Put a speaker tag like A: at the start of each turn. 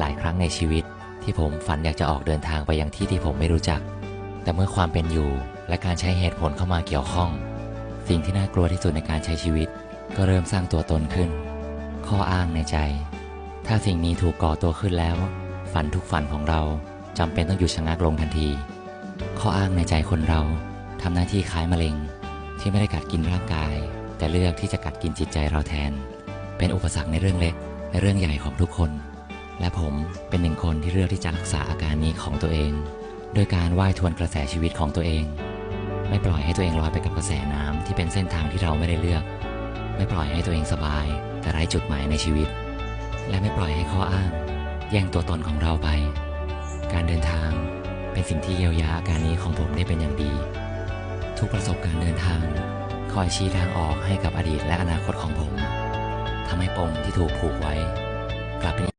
A: หลายครั้งในชีวิต ที่ผมฝันอยากจะออกเดินทางไปยังที่ที่ผมไม่รู้จัก แต่เมื่อความเป็นอยู่และการใช้เหตุผลเข้ามาเกี่ยวข้อง สิ่งที่น่ากลัวที่สุดในการใช้ชีวิต ก็เริ่มสร้างตัวตนขึ้น ข้ออ้างในใจ ถ้าสิ่งนี้ถูกก่อตัวขึ้นแล้ว ฝันทุกฝันของเราจำเป็นต้องหยุดชะงักลงทันที ข้ออ้างในใจคนเราทำหน้าที่คล้ายมะเร็ง ที่ไม่ได้กัดกินร่างกาย แต่เลือกที่จะกัดกินจิตใจเราแทน เป็นอุปสรรคในเรื่องเล็กและเรื่องใหญ่ของทุกคน ผมเป็นหนึ่งคนที่เลือกที่จะรักษาอาการนี้ของตัวเอง โดยการว่ายทวนกระแสชีวิตของตัวเอง ไม่ปล่อยให้ตัวเองลอยไปกับกระแสน้ำที่เป็นเส้นทางที่เราไม่ได้เลือก ไม่ปล่อยให้ตัวเองสบาย แต่ไร้จุดหมายในชีวิต และไม่ปล่อยให้ข้ออ้าง แย่งตัวตนของเราไป การเดินทางเป็นสิ่งที่เยียวยาอาการนี้ของผมได้เป็นอย่างดี ทุกประสบการณ์เดินทาง คอยชี้ทางออกให้กับอดีตและอนาคตของผมทำให้ปมที่ถูกผูกไว้ กลับเป็น